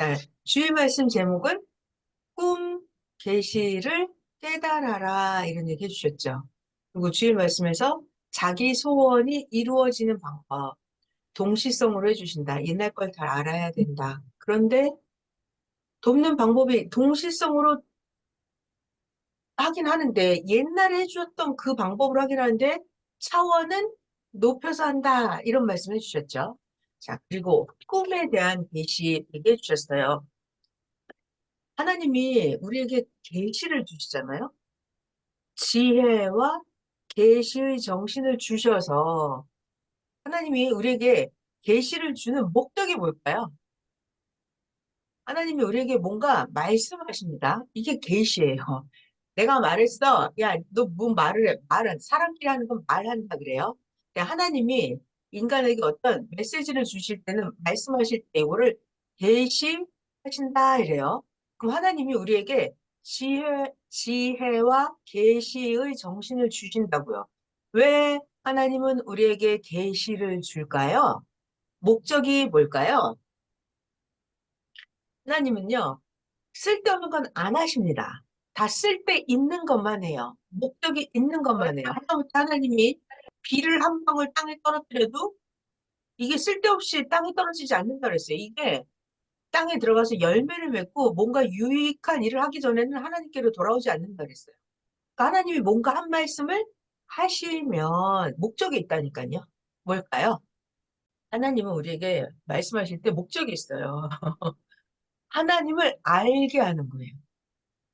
자, 주일 말씀 제목은 꿈 계시를 깨달아라 이런 얘기 해주셨죠. 그리고 주일 말씀에서 자기 소원이 이루어지는 방법, 동시성으로 해주신다. 옛날 걸 잘 알아야 된다. 그런데 돕는 방법이 동시성으로 하긴 하는데 옛날에 해주셨던 그 방법으로 하긴 하는데 차원은 높여서 한다. 이런 말씀 해 주셨죠. 자, 그리고 꿈에 대한 계시 얘기해 주셨어요. 하나님이 우리에게 계시를 주시잖아요. 지혜와 계시의 정신을 주셔서 하나님이 우리에게 계시를 주는 목적이 뭘까요? 하나님이 우리에게 뭔가 말씀하십니다. 이게 계시예요. 내가 말했어. 야, 너 뭐 말을 해? 말은 사람끼리 하는 건 말한다 그래요. 하나님이 인간에게 어떤 메시지를 주실 때는 말씀하실 때 이거를 계시하신다 이래요. 그럼 하나님이 우리에게 지혜, 지혜와 계시의 정신을 주신다고요. 왜 하나님은 우리에게 계시를 줄까요? 목적이 뭘까요? 하나님은요, 쓸데없는 건 안 하십니다. 다 쓸데 있는 것만 해요. 목적이 있는 것만 해요. 하나부터 하나님이 비를 한 방울 땅에 떨어뜨려도 이게 쓸데없이 땅에 떨어지지 않는다 그랬어요. 이게 땅에 들어가서 열매를 맺고 뭔가 유익한 일을 하기 전에는 하나님께로 돌아오지 않는다 그랬어요. 그러니까 하나님이 뭔가 한 말씀을 하시면 목적이 있다니까요. 뭘까요? 하나님은 우리에게 말씀하실 때 목적이 있어요. 하나님을 알게 하는 거예요.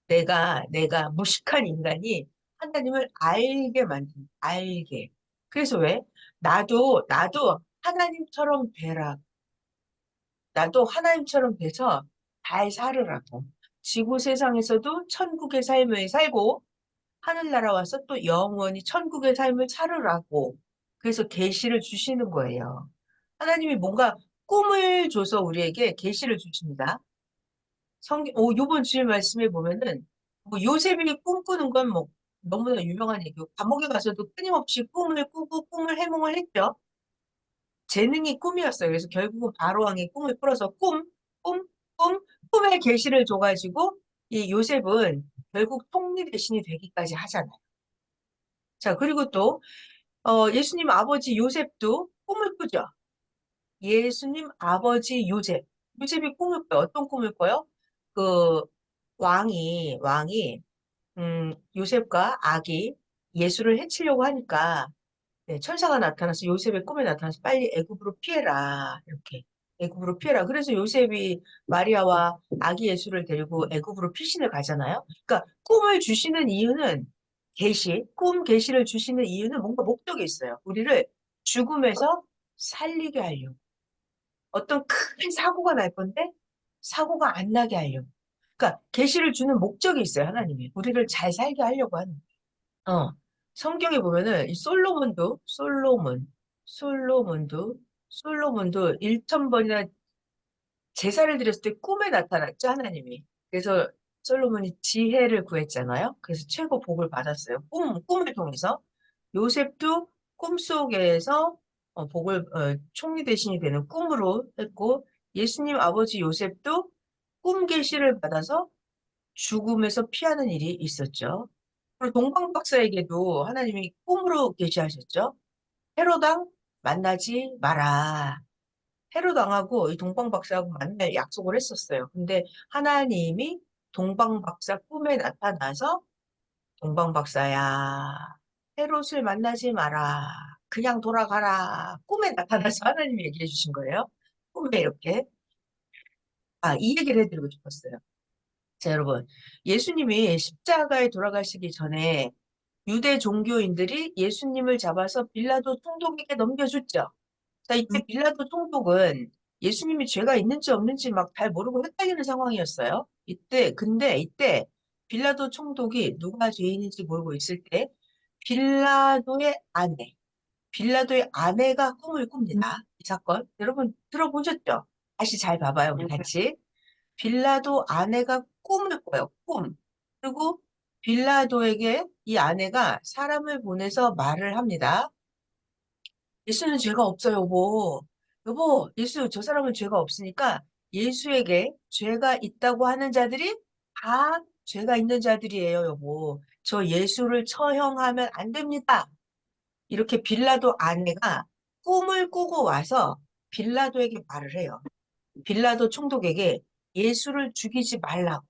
내가, 내가 무식한 인간이 하나님을 알게 만든, 알게. 그래서 왜? 나도, 나도 하나님처럼 되라. 나도 하나님처럼 돼서 잘 살으라고. 지구 세상에서도 천국의 삶을 살고 하늘나라 와서 또 영원히 천국의 삶을 살으라고. 그래서 계시를 주시는 거예요. 하나님이 뭔가 꿈을 줘서 우리에게 계시를 주십니다. 성경, 오, 요번 주일 말씀에 보면은 뭐 요셉이 꿈꾸는 건 뭐 너무나 유명한 얘기고 감옥에 가서도 끊임없이 꿈을 꾸고 꿈을 해몽을 했죠. 재능이 꿈이었어요. 그래서 결국은 바로왕이 꿈을 풀어서 꿈, 꿈, 꿈, 꿈의 계시를 줘가지고 이 요셉은 결국 통리 대신이 되기까지 하잖아요. 자, 그리고 또 어, 예수님 아버지 요셉도 꿈을 꾸죠. 예수님 아버지 요셉. 요셉이 꿈을 꿔요. 어떤 꿈을 꿔요? 그 왕이 왕이 음, 요셉과 아기 예수를 해치려고 하니까 네, 천사가 나타나서 요셉의 꿈에 나타나서 빨리 애굽으로 피해라 이렇게 애굽으로 피해라. 그래서 요셉이 마리아와 아기 예수를 데리고 애굽으로 피신을 가잖아요. 그러니까 꿈을 주시는 이유는 계시, 꿈 계시를 주시는 이유는 뭔가 목적이 있어요. 우리를 죽음에서 살리게 하려고. 어떤 큰 사고가 날 건데 사고가 안 나게 하려고. 그러니까 계시를 주는 목적이 있어요, 하나님이. 우리를 잘 살게 하려고 하는. 어. 성경에 보면은 이 솔로몬도 솔로몬 솔로몬도 솔로몬도 1천 번이나 제사를 드렸을 때 꿈에 나타났죠, 하나님이. 그래서 솔로몬이 지혜를 구했잖아요. 그래서 최고 복을 받았어요. 꿈, 꿈을 통해서. 요셉도 꿈속에서 어, 복을 어, 총리 대신이 되는 꿈으로 했고 예수님 아버지 요셉도 꿈 계시를 받아서 죽음에서 피하는 일이 있었죠. 그리고 동방 박사에게도 하나님이 꿈으로 계시하셨죠. 헤로당 만나지 마라. 헤로당하고 이 동방 박사하고 만날 약속을 했었어요. 근데 하나님이 동방 박사 꿈에 나타나서 동방 박사야 헤롯을 만나지 마라. 그냥 돌아가라. 꿈에 나타나서 하나님이 얘기해 주신 거예요. 꿈에 이렇게. 아, 이 얘기를 해드리고 싶었어요. 자, 여러분. 예수님이 십자가에 돌아가시기 전에 유대 종교인들이 예수님을 잡아서 빌라도 총독에게 넘겨줬죠. 자, 이때 빌라도 총독은 예수님이 죄가 있는지 없는지 막 잘 모르고 헷갈리는 상황이었어요. 이때, 근데 이때 빌라도 총독이 누가 죄인인지 모르고 있을 때 빌라도의 아내, 빌라도의 아내가 꿈을 꿉니다. 이 사건. 여러분 들어보셨죠? 다시 잘 봐봐요. 우리 같이. 빌라도 아내가 꿈을 꿔요. 꿈. 그리고 빌라도에게 이 아내가 사람을 보내서 말을 합니다. 예수는 죄가 없어요, 여보. 여보, 예수 저 사람은 죄가 없으니까 예수에게 죄가 있다고 하는 자들이 다 죄가 있는 자들이에요, 여보. 저 예수를 처형하면 안 됩니다. 이렇게 빌라도 아내가 꿈을 꾸고 와서 빌라도에게 말을 해요. 빌라도 총독에게 예수를 죽이지 말라고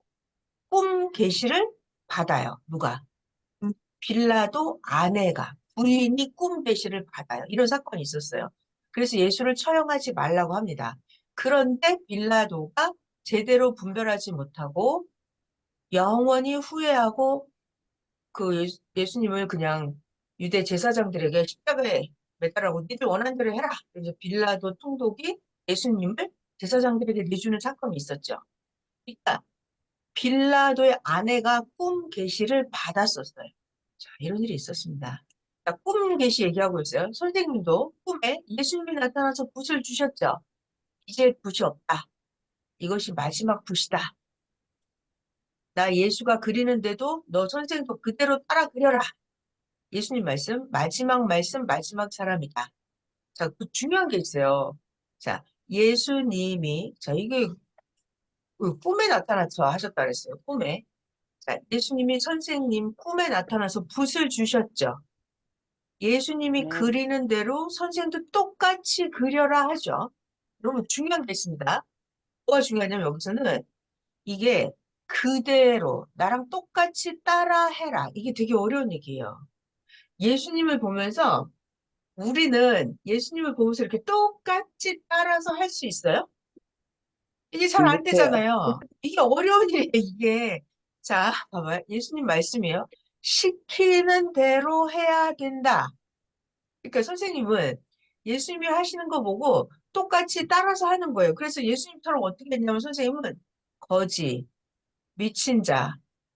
꿈 계시를 받아요. 누가? 빌라도 아내가 부인이 꿈 계시를 받아요. 이런 사건이 있었어요. 그래서 예수를 처형하지 말라고 합니다. 그런데 빌라도가 제대로 분별하지 못하고 영원히 후회하고 그 예수- 예수님을 그냥 유대 제사장들에게 십자가에 매달라고 니들 원하는 대로 해라. 그래서 빌라도 총독이 예수님을 제사장들에게 내주는 사건이 있었죠. 그러니까 빌라도의 아내가 꿈 계시를 받았었어요. 자, 이런 일이 있었습니다. 자, 꿈 계시 얘기하고 있어요. 선생님도 꿈에 예수님이 나타나서 붓을 주셨죠. 이제 붓이 없다. 이것이 마지막 붓이다. 나 예수가 그리는데도 너 선생도 그대로 따라 그려라. 예수님 말씀, 마지막 말씀, 마지막 사람이다. 자, 그 중요한 게 있어요. 자, 예수님이, 자, 이게 그 꿈에 나타나서 하셨다 그랬어요. 꿈에. 자, 예수님이 선생님 꿈에 나타나서 붓을 주셨죠. 예수님이 네. 그리는 대로 선생도 똑같이 그려라 하죠. 너무 중요한 게 있습니다. 뭐가 중요하냐면 여기서는 이게 그대로 나랑 똑같이 따라 해라. 이게 되게 어려운 얘기예요. 예수님을 보면서 우리는 예수님을 보면서 이렇게 똑같이 따라서 할 수 있어요? 이게 잘 안. 되잖아요. 이게 어려운 일이에요, 이게. 자, 봐봐요. 예수님 말씀이에요. 시키는 대로 해야 된다. 그러니까 선생님은 예수님이 하시는 거 보고 똑같이 따라서 하는 거예요. 그래서 예수님처럼 어떻게 했냐면 선생님은 거지, 미친 자,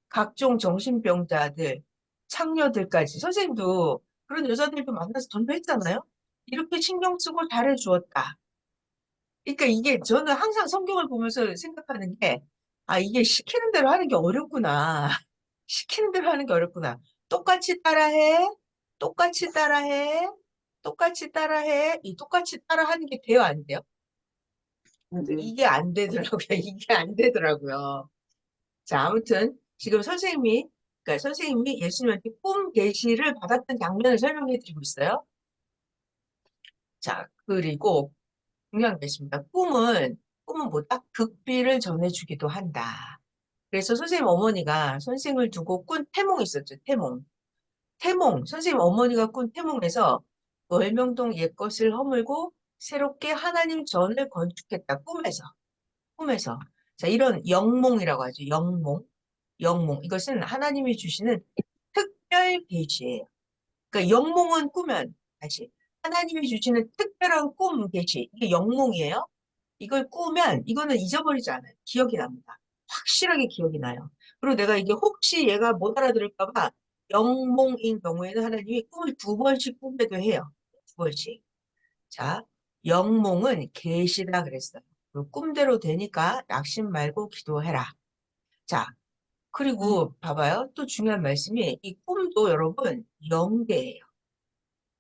각종 정신병자들, 창녀들까지 선생님도 그런 여자들도 만나서 전도했잖아요. 이렇게 신경 쓰고 잘해 주었다. 그러니까 이게 저는 항상 성경을 보면서 생각하는 게, 아, 이게 시키는 대로 하는 게 어렵구나. 시키는 대로 하는 게 어렵구나. 똑같이 따라해. 똑같이 따라해. 똑같이 따라해. 이 똑같이 따라하는 게 돼요, 안 돼요? 네. 이게 안 되더라고요. 이게 안 되더라고요. 자, 아무튼 지금 선생님이, 그러니까 선생님이 예수님한테 꿈 계시를 받았던 장면을 설명해 드리고 있어요. 자, 그리고 중요한 게 있습니다. 꿈은, 꿈은 뭐다? 극비를 전해주기도 한다. 그래서 선생님 어머니가 선생을 두고 꾼 태몽이 있었죠. 태몽. 태몽. 선생님 어머니가 꾼 태몽에서 월명동 옛것을 허물고 새롭게 하나님 전을 건축했다. 꿈에서. 꿈에서. 자, 이런 영몽이라고 하죠. 영몽. 영몽. 이것은 하나님이 주시는 특별 계시예요. 그러니까 영몽은 꾸면 다시 하나님이 주시는 특별한 꿈 계시. 이게 영몽이에요. 이걸 꾸면 이거는 잊어버리지 않아요. 기억이 납니다. 확실하게 기억이 나요. 그리고 내가 이게 혹시 얘가 못 알아들을까 봐 영몽인 경우에는 하나님이 꿈을 두 번씩 꾸게도 해요. 두 번씩. 자, 영몽은 계시다 그랬어요. 그 꿈대로 되니까 낙심 말고 기도해라. 자, 그리고 봐봐요. 또 중요한 말씀이 이 꿈도 여러분 영계예요.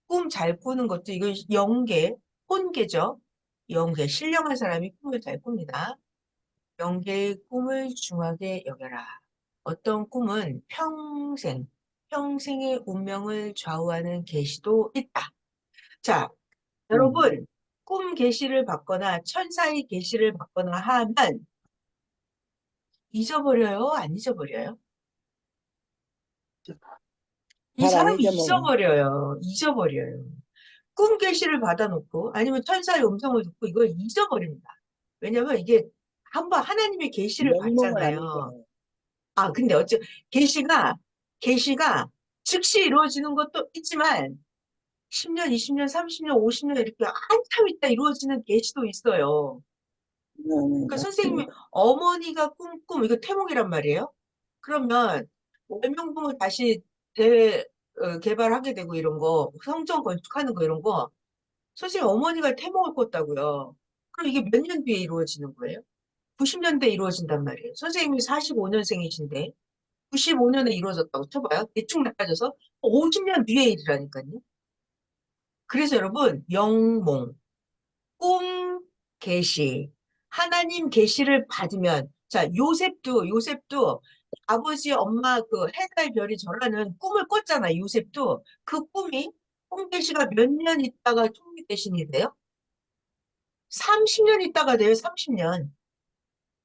꿈 잘 꾸는 것도 이거 영계, 혼계죠. 영계, 신령한 사람이 꿈을 잘 꿉니다. 영계의 꿈을 중하게 여겨라. 어떤 꿈은 평생, 평생의 운명을 좌우하는 계시도 있다. 자, 여러분, 꿈 계시를 받거나 천사의 계시를 받거나 하면 잊어버려요? 안 잊어버려요? 이 사람이. 잊어버려요. 잊어버려요. 꿈 계시를 받아놓고 아니면 천사의 음성을 듣고 이걸 잊어버립니다. 왜냐면 이게 한번 하나님의 계시를 받잖아요. 아, 근데 어째 계시가 계시가 즉시 이루어지는 것도 있지만 10년, 20년, 30년, 50년 이렇게 한참 있다 이루어지는 계시도 있어요. 네, 그러니까 선생님이 어머니가 꿈, 꿈, 이거 태몽이란 말이에요. 그러면 월명동을 다시 대, 어, 개발하게 되고 이런 거, 성전 건축하는 거 이런 거, 선생님 어머니가 태몽을 꿨다고요. 그럼 이게 몇 년 뒤에 이루어지는 거예요? 90년대에 이루어진단 말이에요. 선생님이 45년생이신데 95년에 이루어졌다고 쳐봐요. 대충 나빠져서 50년 뒤에 일이라니까요. 그래서 여러분 영몽, 꿈, 계시, 하나님 계시를 받으면 자 요셉도 요셉도 아버지 엄마 그 해달 별이 저라는 꿈을 꿨잖아 요셉도 그 꿈이 꿈 계시가 몇 년 있다가 총리 대신이 돼요? 30년 있다가 돼요 30년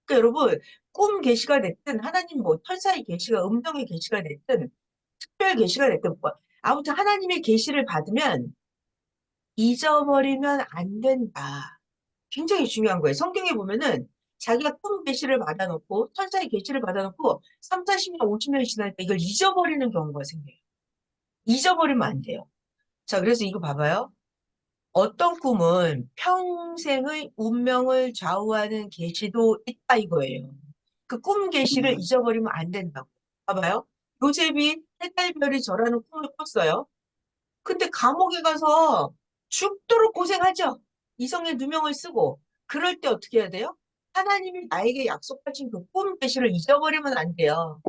그러니까 여러분 꿈 계시가 됐든 하나님 뭐 천사의 계시가 음성의 계시가 됐든 특별 계시가 됐든 뭐 아무튼 하나님의 계시를 받으면 잊어버리면 안 된다. 굉장히 중요한 거예요. 성경에 보면은 자기가 꿈 계시를 받아놓고 천사의 계시를 받아놓고 3, 40년, 50년이 지나니까 이걸 잊어버리는 경우가 생겨요. 잊어버리면 안 돼요. 자, 그래서 이거 봐봐요. 어떤 꿈은 평생의 운명을 좌우하는 계시도 있다 이거예요. 그 꿈 계시를 음. 잊어버리면 안 된다고. 봐봐요. 요셉이 해달별이 저라는 꿈을 꿨어요. 근데 감옥에 가서 죽도록 고생하죠. 이성의 누명을 쓰고. 그럴 때 어떻게 해야 돼요? 하나님이 나에게 약속하신 그 꿈 계시를 잊어버리면 안 돼요.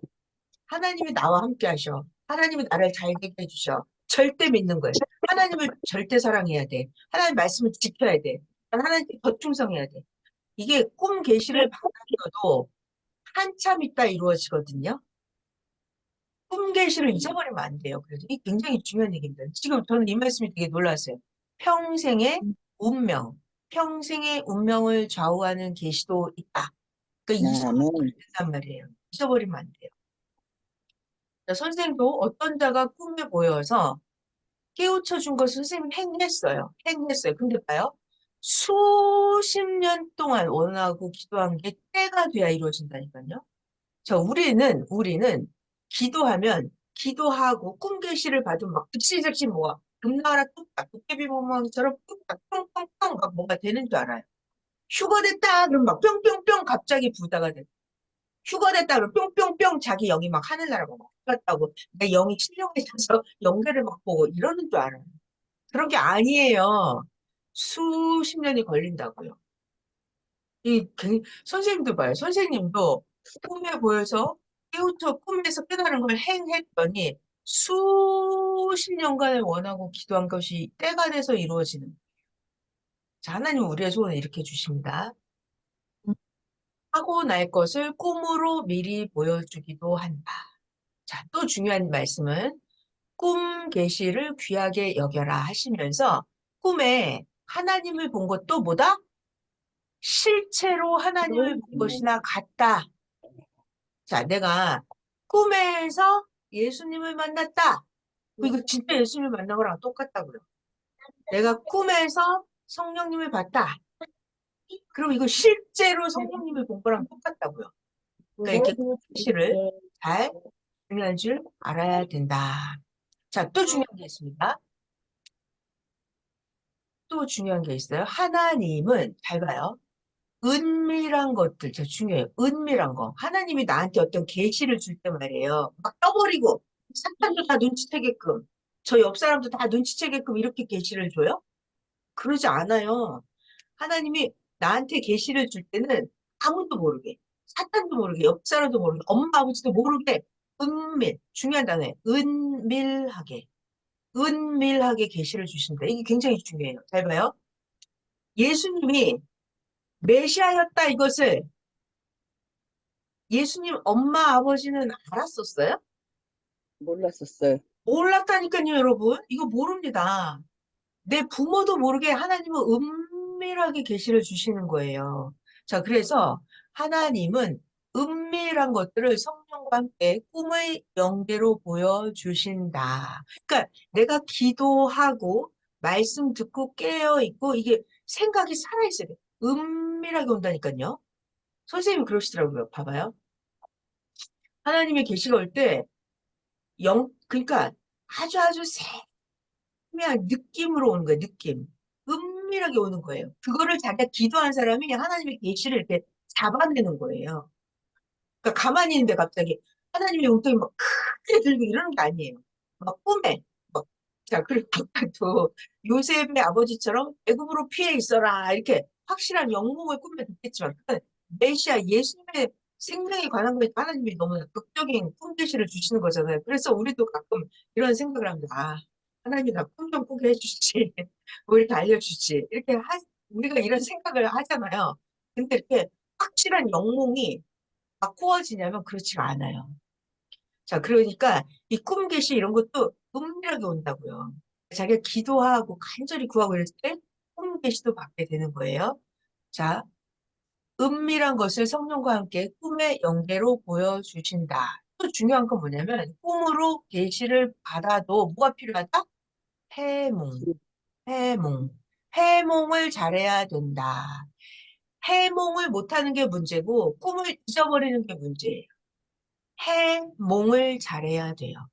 하나님이 나와 함께 하셔. 하나님이 나를 잘 되게 해주셔. 절대 믿는 거예요. 하나님을 절대 사랑해야 돼. 하나님 말씀을 지켜야 돼. 하나님께 더 충성해야 돼. 이게 꿈 계시를 받아들여도 한참 있다 이루어지거든요. 꿈 계시를 잊어버리면 안 돼요. 그래서 이게 굉장히 중요한 얘기입니다. 지금 저는 이 말씀이 되게 놀랐어요. 평생의 운명, 평생의 운명을 좌우하는 계시도 있다. 그러니까 잊어버리면 안 된단 말이에요. 잊어버리면 안 돼요. 자, 선생님도 어떤 자가 꿈에 보여서 깨우쳐 준 것을 선생님이 행했어요. 행했어요. 근데 봐요. 수십 년 동안 원하고 기도한 게 때가 돼야 이루어진다니까요. 자, 우리는, 우리는 기도하면, 기도하고 꿈 계시를 받으면 막 즉시즉시 뭐가 금나라 뚝딱, 도깨비 모망처럼 뚝딱, 뿅뿅뿅 막 뭐가 되는 줄 알아요. 휴가 됐다! 그러면 막 뿅뿅뿅 갑자기 부다가 돼. 휴가 됐다 그러면 뿅뿅뿅 자기 영이 막 하늘나라가 막 갔다고 내 영이 신령해져서 영계를 막 보고 이러는 줄 알아요. 그런 게 아니에요. 수십 년이 걸린다고요. 이 굉- 선생님도 봐요. 선생님도 꿈에 보여서 깨우쳐 꿈에서 깨달은 걸 행했더니 수십 년간을 원하고 기도한 것이 때가 돼서 이루어지는 거예요. 자, 하나님은 우리의 소원을 이렇게 주십니다. 하고 날 것을 꿈으로 미리 보여주기도 한다. 자, 또 중요한 말씀은 꿈 계시를 귀하게 여겨라 하시면서 꿈에 하나님을 본 것도 뭐다? 실체로 하나님을 본 것이나 같다. 자, 내가 꿈에서 예수님을 만났다. 이거 진짜 예수님을 만난 거랑 똑같다고요. 내가 꿈에서 성령님을 봤다. 그럼 이거 실제로 성령님을 본 거랑 똑같다고요. 그러니까 이렇게 계시를 잘 중요한 줄 알아야 된다. 자, 또 중요한 게 있습니다. 또 중요한 게 있어요. 하나님은 잘 봐요. 은밀한 것들, 저 중요해요. 은밀한 거. 하나님이 나한테 어떤 계시를 줄 때 말이에요. 막 떠버리고 사탄도 다 눈치채게끔, 저 옆 사람도 다 눈치채게끔 이렇게 계시를 줘요? 그러지 않아요. 하나님이 나한테 계시를 줄 때는 아무도 모르게, 사탄도 모르게, 옆 사람도 모르게, 엄마 아버지도 모르게 은밀, 중요한 단어예요. 은밀하게, 은밀하게 계시를 주신다. 이게 굉장히 중요해요. 잘 봐요. 예수님이 메시아였다 이것을 예수님 엄마 아버지는 알았었어요? 몰랐었어요. 몰랐다니까요, 여러분. 이거 모릅니다. 내 부모도 모르게 하나님은 은밀하게 계시를 주시는 거예요. 자, 그래서 하나님은 은밀한 것들을 성령과 함께 꿈의 영계로 보여주신다. 그러니까 내가 기도하고 말씀 듣고 깨어 있고 이게 생각이 살아있어야 돼. 은밀하게 온다니까요. 선생님이 그러시더라고요. 봐봐요. 하나님의 계시가 올 때 영, 그러니까 아주 아주 세미한 느낌으로 오는 거예요. 느낌. 은밀하게 오는 거예요. 그거를 자기가 기도한 사람이 하나님의 계시를 이렇게 잡아내는 거예요. 그러니까 가만히 있는데 갑자기 하나님의 용돈이 막 크게 들고 이러는 게 아니에요. 막 꿈에 막 자, 그리고 또 요셉의 아버지처럼 애굽으로 피해 있어라 이렇게 확실한 영웅을 꿈에 듣겠지만 그건 메시아 예수님의 생명에 관한 거에 하나님이 너무 극적인 꿈 계시를 주시는 거잖아요. 그래서 우리도 가끔 이런 생각을 합니다. 아, 하나님이 나 꿈 좀 꾸게 해주지. 뭐 이렇게 알려주지. 이렇게 하, 우리가 이런 생각을 하잖아요. 근데 이렇게 확실한 영몽이 막 꾸어지냐면 그렇지가 않아요. 자, 그러니까 이 꿈 계시 이런 것도 은밀하게 온다고요. 자기가 기도하고 간절히 구하고 이랬을 때꿈 계시도 받게 되는 거예요. 자, 은밀한 것을 성령과 함께 꿈의 연계로 보여주신다. 또 중요한 건 뭐냐면 꿈으로 계시를 받아도 뭐가 필요하다? 해몽, 해몽, 해몽을 잘해야 된다. 해몽을 못하는 게 문제고 꿈을 잊어버리는 게 문제예요. 해몽을 잘해야 돼요.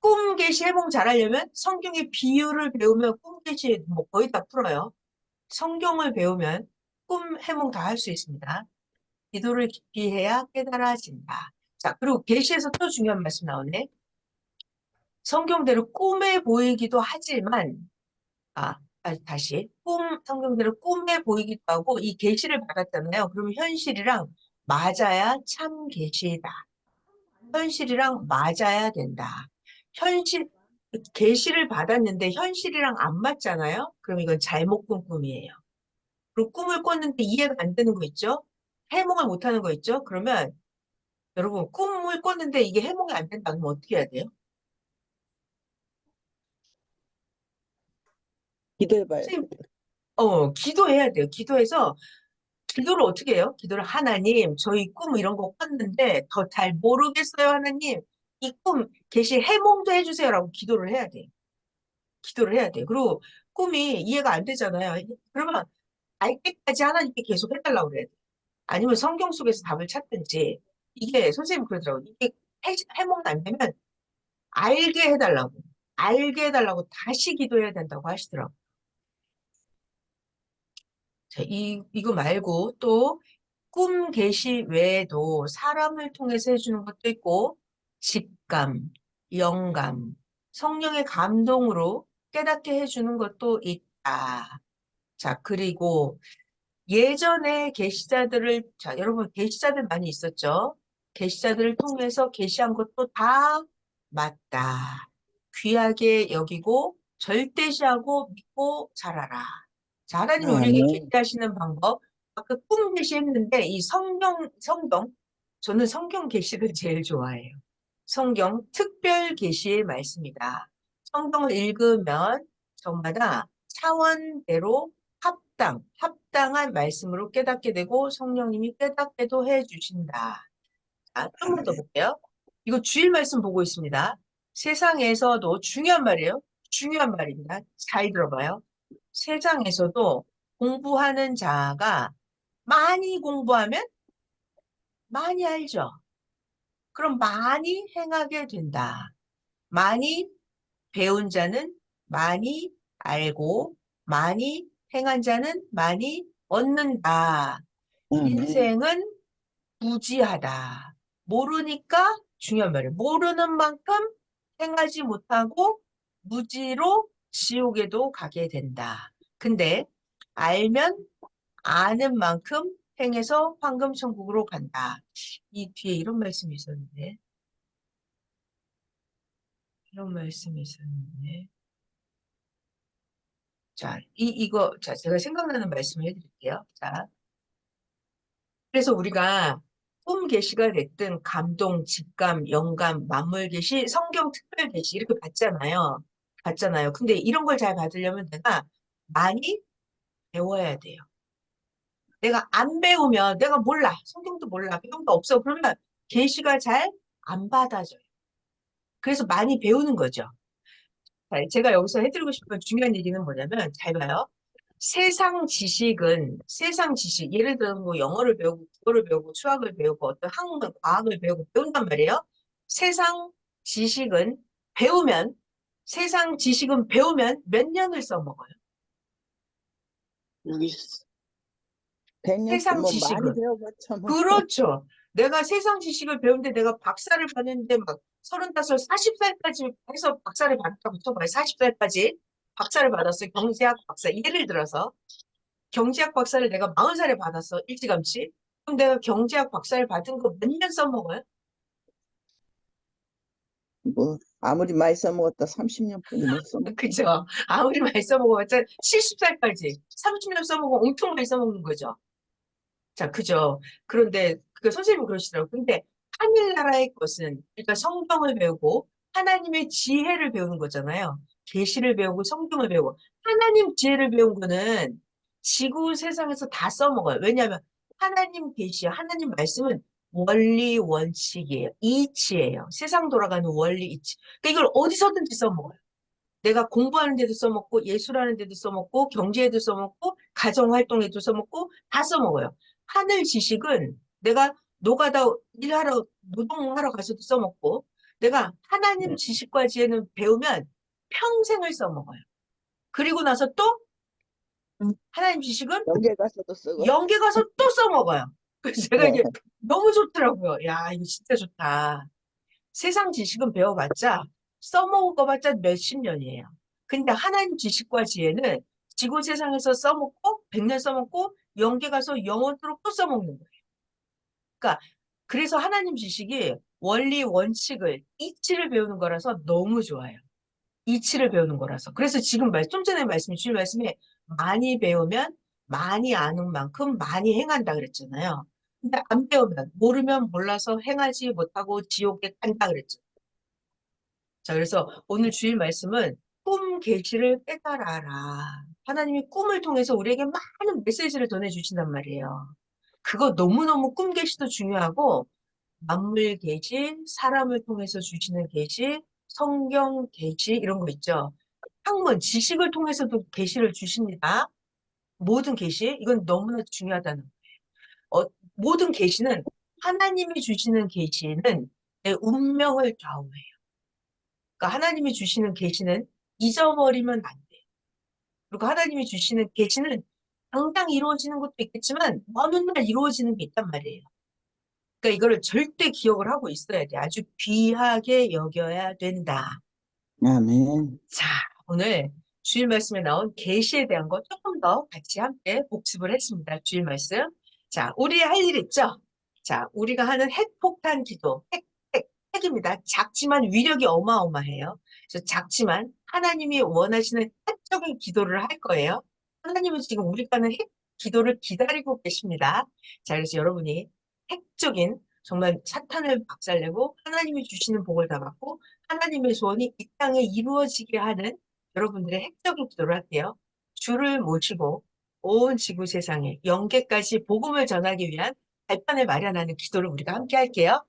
꿈 계시 해몽 잘하려면 성경의 비유를 배우면 꿈 계시 뭐 거의 다 풀어요. 성경을 배우면 꿈 해몽 다 할 수 있습니다. 기도를 깊이 해야 깨달아진다. 자, 그리고 계시에서 또 중요한 말씀 나오네. 성경대로 꿈에 보이기도 하지만 아, 아, 다시 꿈 성경대로 꿈에 보이기도 하고 이 계시를 받았잖아요. 그러면 현실이랑 맞아야 참 계시다. 현실이랑 맞아야 된다. 현실 계시를 받았는데 현실이랑 안 맞잖아요. 그럼 이건 잘못 꾼 꿈이에요. 그리고 꿈을 꿨는데 이해가 안 되는 거 있죠? 해몽을 못 하는 거 있죠? 그러면 여러분 꿈을 꿨는데 이게 해몽이 안 된다 그러면 어떻게 해야 돼요? 기도해봐요. 어, 기도해야 돼요. 기도해서 기도를 어떻게 해요? 기도를 하나님, 저희 꿈 이런 거 꿨는데 더 잘 모르겠어요, 하나님. 이 꿈 계시 해몽도 해주세요라고 기도를 해야 돼. 기도를 해야 돼. 그리고 꿈이 이해가 안 되잖아요. 그러면 알 때까지 하나님께 계속 해달라고 그래야 돼. 아니면 성경 속에서 답을 찾든지. 이게 선생님 그러더라고요. 이게 해, 해몽이 안 되면 알게 해달라고. 알게 해달라고 다시 기도해야 된다고 하시더라고요. 자, 이, 이거 말고 또 꿈 계시 외에도 사람을 통해서 해주는 것도 있고, 직감, 영감, 성령의 감동으로 깨닫게 해주는 것도 있다. 자, 그리고 예전에 계시자들을, 자, 여러분 계시자들 많이 있었죠? 계시자들을 통해서 계시한 것도 다 맞다. 귀하게 여기고 절대시하고 믿고 자라라. 자, 하나님이 우리에게 아멘. 계시하시는 방법, 아까 꿈 계시했는데 이 성경, 성경, 저는 성경 계시를 제일 좋아해요. 성경 특별 계시의 말씀이다. 성경을 읽으면 저마다 차원대로 합당, 합당한 말씀으로 깨닫게 되고 성령님이 깨닫게도 해주신다. 자, 한번 더 볼게요. 이거 주일 말씀 보고 있습니다. 세상에서도 중요한 말이에요. 중요한 말입니다. 잘 들어봐요. 세상에서도 공부하는 자가 많이 공부하면 많이 알죠. 그럼 많이 행하게 된다. 많이 배운 자는 많이 알고 많이 행한 자는 많이 얻는다. 인생은 무지하다. 모르니까 중요한 말이에요. 모르는 만큼 행하지 못하고 무지로 지옥에도 가게 된다. 근데 알면 아는 만큼 행해서 황금천국으로 간다. 이 뒤에 이런 말씀이 있었는데. 이런 말씀이 있었는데. 자, 이, 이거, 자, 제가 생각나는 말씀을 해드릴게요. 자. 그래서 우리가 꿈 계시가 됐든 감동, 직감, 영감, 만물 계시, 성경 특별 계시 이렇게 받잖아요. 받잖아요. 근데 이런 걸 잘 받으려면 내가 많이 배워야 돼요. 내가 안 배우면 내가 몰라. 성경도 몰라. 거 없어. 그러면 계시가 잘 안 받아져요. 그래서 많이 배우는 거죠. 자, 제가 여기서 해드리고 싶은 중요한 얘기는 뭐냐면 잘 봐요. 세상 지식은 세상 지식 예를 들어 뭐 영어를 배우고 국어를 배우고 수학을 배우고 어떤 학문 과학을 배우고 배운단 말이에요. 세상 지식은 배우면 세상 지식은 배우면 몇 년을 써먹어요. 100년 세상 뭐. 많이 뭐. 그렇죠. 내가 세상 지식을 배우는데 내가 박사를 받는데 막 서른다섯, 사십 살까지 해서 박사를 받았다고 쳐봐요. 사십 살까지 박사를 받았어요. 경제학 박사. 예를 들어서 경제학 박사를 내가 마흔 살에 받았어. 일찌감치. 그럼 내가 경제학 박사를 받은 거 몇 년 써먹어요? 뭐 아무리 많이 써먹었다 30년 뿐이 못 써먹. 그죠? 아무리 많이 써먹어봤자 70살까지 30년 써먹으면 엄청 많이 써먹는 거죠. 자, 그죠. 그런데 그 선생님은 그러시더라고요. 근데 하늘나라의 것은 일단 성경을 배우고 하나님의 지혜를 배우는 거잖아요. 계시를 배우고 성경을 배우고 하나님 지혜를 배운 거는 지구 세상에서 다 써먹어요. 왜냐하면 하나님 계시, 하나님 말씀은 원리 원칙이에요. 이치예요. 세상 돌아가는 원리 이치. 그러니까 이걸 어디서든지 써먹어요. 내가 공부하는 데도 써먹고 예술하는 데도 써먹고 경제에도 써먹고 가정활동에도 써먹고 다 써먹어요. 하늘 지식은 내가 노가다 일하러 노동하러 가서도 써먹고 내가 하나님 네. 지식과 지혜는 배우면 평생을 써먹어요. 그리고 나서 또 음. 하나님 지식은 연계 가서도 쓰고. 연계 가서 또 써먹어요. 그래서 제가 네. 이게 너무 좋더라고요. 야, 이거 진짜 좋다. 세상 지식은 배워봤자 써먹어봤자 몇십 년이에요. 근데 하나님 지식과 지혜는 지구 세상에서 써먹고 백년 써먹고 연계 가서 영원토록 또 써먹는 거예요. 그러니까 그래서 하나님 지식이 원리 원칙을 이치를 배우는 거라서 너무 좋아요. 이치를 배우는 거라서. 그래서 지금 말, 좀 전에 말씀 주신 말씀에 많이 배우면 많이 아는 만큼 많이 행한다 그랬잖아요. 근데 안 배우면 모르면 몰라서 행하지 못하고 지옥에 간다 그랬죠. 자, 그래서 오늘 주일 말씀은 꿈 계시를 깨달아라. 하나님이 꿈을 통해서 우리에게 많은 메시지를 전해주신단 말이에요. 그거 너무너무 꿈 계시도 중요하고 만물 계시, 사람을 통해서 주시는 계시, 성경 계시 이런 거 있죠. 학문, 지식을 통해서도 계시를 주십니다. 모든 계시, 이건 너무나 중요하다는 거예요. 어, 모든 계시는 하나님이 주시는 계시는 내 운명을 좌우해요. 그러니까 하나님이 주시는 계시는 잊어버리면 안 돼요. 그리고 하나님이 주시는 계시는 당장 이루어지는 것도 있겠지만 어느 날 이루어지는 게 있단 말이에요. 그러니까 이거를 절대 기억을 하고 있어야 돼. 아주 귀하게 여겨야 된다. 아멘. 자, 오늘 주일 말씀에 나온 계시에 대한 거 조금 더 같이 함께 복습을 했습니다. 주일 말씀. 자, 우리 할 일 있죠? 자, 우리가 하는 핵폭탄 기도. 핵, 핵, 핵입니다. 작지만 위력이 어마어마해요. 작지만 하나님이 원하시는 핵적인 기도를 할 거예요. 하나님은 지금 우리가 하는 핵 기도를 기다리고 계십니다. 자, 그래서 여러분이 핵적인 정말 사탄을 박살내고 하나님이 주시는 복을 다 받고 하나님의 소원이 이 땅에 이루어지게 하는 여러분들의 핵적인 기도를 할게요. 주를 모시고 온 지구 세상에 영계까지 복음을 전하기 위한 발판을 마련하는 기도를 우리가 함께 할게요.